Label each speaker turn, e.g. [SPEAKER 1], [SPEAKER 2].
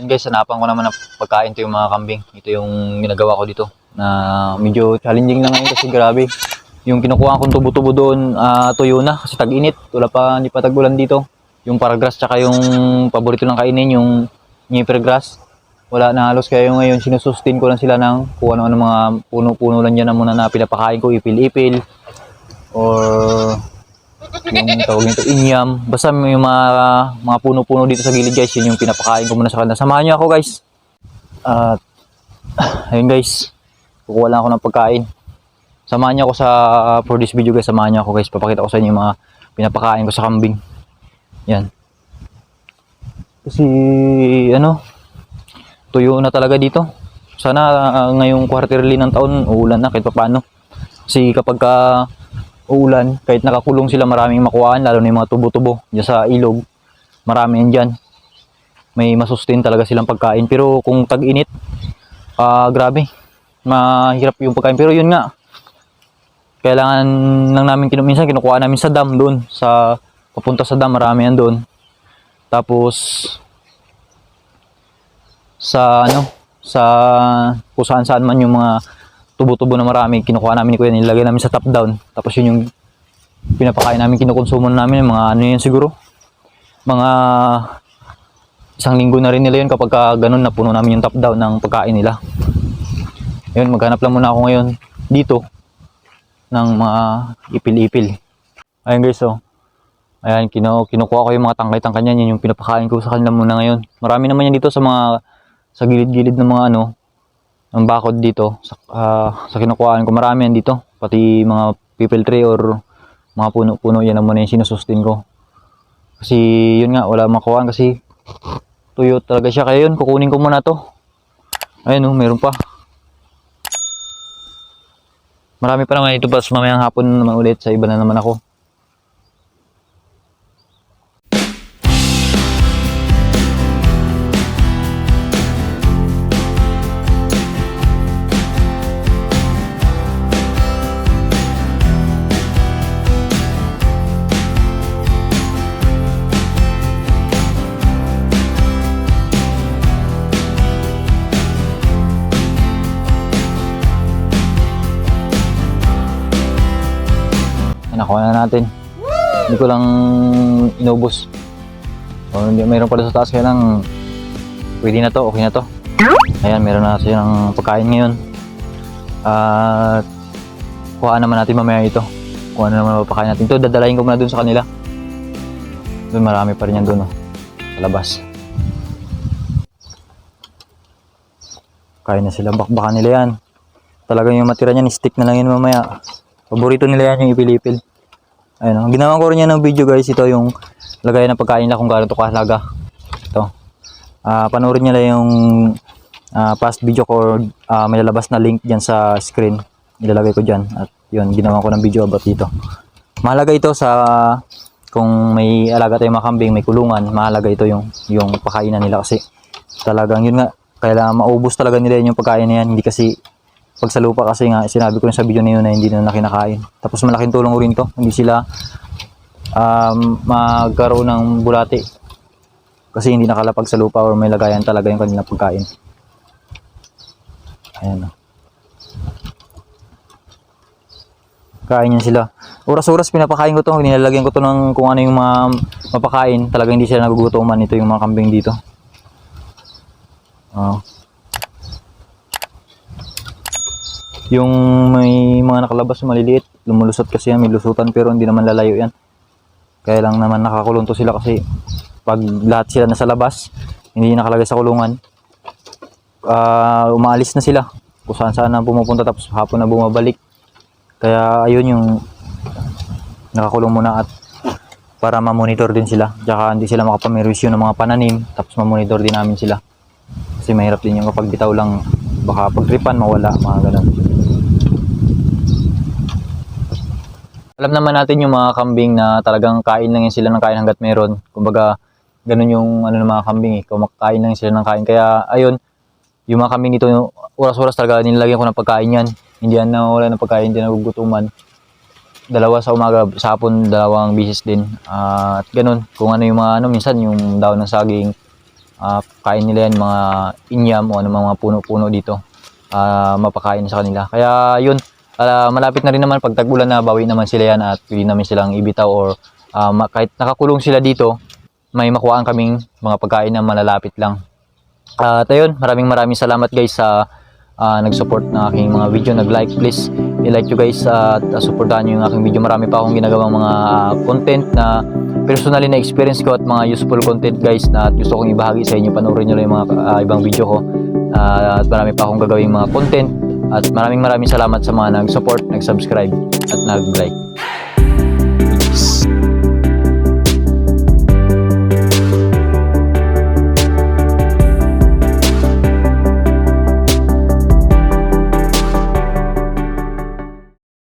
[SPEAKER 1] Yun guys, hanapan ko naman ng pagkain to yung mga kambing. Ito yung ginagawa ko dito na medyo challenging na ngayon kasi grabe. Yung kinukuha kong tubo-tubo doon, ah, tuyo na kasi tag-init. Wala pa, hindi pa tag-ulan dito. Yung paragrass tsaka yung paborito ng kainin, yung nipper grass. Wala na halos kaya yung ngayon sinusustain ko lang sila ng kung ano, ano mga puno-puno lang dyan na muna na pinapakain ko, ipil-ipil. Or yung tawag nito inyam. Basta may mga, mga puno-puno dito sa gilid guys, yun yung pinapakain ko muna sa kanila. Samahan niyo ako guys. At ayun guys, kukuha lang ako ng pagkain. Samahan niyo ako sa for this video guys, samahan niyo ako guys. Papakita ko sa inyo yung mga pinapakain ko sa kambing. Yan. Kasi ano, tuyo na talaga dito. Sana ah, ngayong quarterly ng taon uulan na kahit paano. Kasi kapag ka uulan, kahit nakakulong sila maraming makuhaan, lalo na yung mga tubo-tubo dyan sa ilog. Marami yan dyan. May masustain talaga silang pagkain. Pero kung tag-init, ah grabe. Mahirap yung pagkain. Pero yun nga, kailangan lang namin kinu minsan kinukuha namin sa dam doon sa papunta sa dam marami yan doon tapos sa ano sa kung saan saan man yung mga tubo-tubo na marami. Kinukuha namin ni kuya nilagay namin sa top down. Tapos yun yung pinapakain namin kinukonsumo namin yung mga ano yun siguro? Mga isang linggo na rin nila yun kapag ka ganun na puno namin yung top down ng pagkain nila. Yun maghanap lang muna ako ngayon dito ng mga ipil-ipil. Ayun guys oh. Ayan, kinu kinukuha ko yung mga tangkay-tangkay niyan, yun yung pinapakain ko sa kanila muna ngayon. Marami naman yan dito sa mga sa gilid-gilid ng mga ano, ng bakod dito sa, ah, sa kinukuhaan ko. Marami yan dito, pati mga people tree or mga puno-puno yan ang muna yung sinusustain ko. Kasi yun nga, wala makuhaan kasi tuyo talaga siya. Kaya yun, kukunin ko muna to. Ayun oh, meron pa. Marami pa naman ito, bas mamayang hapon naman ulit sa iba na naman ako. Nakuha na natin. Hindi ko lang inubos. O, hindi, mayroon pala sa taas kaya lang pwede na to, okay na to. Ayan, meron na silang pagkain ngayon. At kuha naman natin mamaya ito. Kuha na naman mapakain natin. Ito, dadalahin ko muna dun sa kanila. Doon marami pa rin yan dun, oh, sa labas. Kain na sila, bakbakan nila yan. Talagang yung matira niyan, stick na lang yun mamaya. Paborito nila yan yung ipilipil. Ayun, ang ginawa ko rin yan ng video guys, ito yung lagay ng pagkain nila kung gaano ito kahalaga. Ito. Ah, panoorin lang yung ah, past video ko ah, may lalabas na link dyan sa screen. Ilalagay ko dyan. At yun, ginawa ko ng video about dito. Mahalaga ito sa kung may alaga tayong mga kambing, may kulungan, mahalaga ito yung, yung pakainan nila kasi talagang yun nga, kailangan maubos talaga nila yun yung pagkain na yan. Hindi kasi pag sa lupa kasi nga sinabi ko sa video na yun na hindi na nakinakain. Tapos malaking tulong rin to. Hindi sila um, magkaroon ng bulati. Kasi hindi nakalapag sa lupa or may lagayan talaga yung kanilang pagkain. Ayan o. Kain yan sila. Oras-oras pinapakain ko to. Nilalagyan ko to ng kung ano yung mga mapakain. Talaga hindi sila nagugutuman. Ito yung mga kambing dito. Oh. Yung may mga nakalabas na maliliit, lumulusot kasi yan, may lusutan pero hindi naman lalayo yan. Kaya lang naman nakakulong to sila kasi pag lahat sila nasa labas, hindi nakalagay sa kulungan, ah umaalis na sila. Kung saan saan na pumupunta tapos hapon na bumabalik. Kaya ayun yung nakakulong muna at para ma-monitor din sila. Tsaka hindi sila makapamerwisyo ng mga pananim tapos ma-monitor din namin sila. Kasi mahirap din yung kapag bitaw lang baka pagtripan mawala mga ganun. Alam naman natin yung mga kambing na talagang kain lang yan sila ng kain hanggat meron. Kumbaga, ganun yung ano ng mga kambing eh. Kumakain lang sila ng kain. Kaya, ayun, yung mga kambing dito, oras-oras talaga nilagyan ko ng pagkain yan. Hindi yan na wala ng pagkain, hindi nagugutuman. Dalawa sa umaga, sa hapon, dalawang bisis din. Ah, at ganun, kung ano yung mga ano, minsan yung daon ng saging, Ah, kain nila yan mga inyam o ano mga puno-puno dito. Ah, mapakain sa kanila. Kaya yun, ah, malapit na rin naman pag tag-ulan na bawi naman sila yan at pwede namin silang ibitaw or ah, ma- kahit nakakulong sila dito, may makuhaan kaming mga pagkain na malalapit lang. At ayun, maraming maraming salamat guys sa ah, nag-support ng aking mga video. Nag-like please. I-like nyo guys at uh, supportahan nyo yung aking video. Marami pa akong ginagawang mga ah, content na personally na experience ko at mga useful content guys na gusto kong ibahagi sa inyo. Panoorin nyo lang yung mga ah, ibang video ko. Ah, at marami pa akong gagawing mga content. At maraming maraming salamat sa mga nag-support, nag-subscribe at nag-like.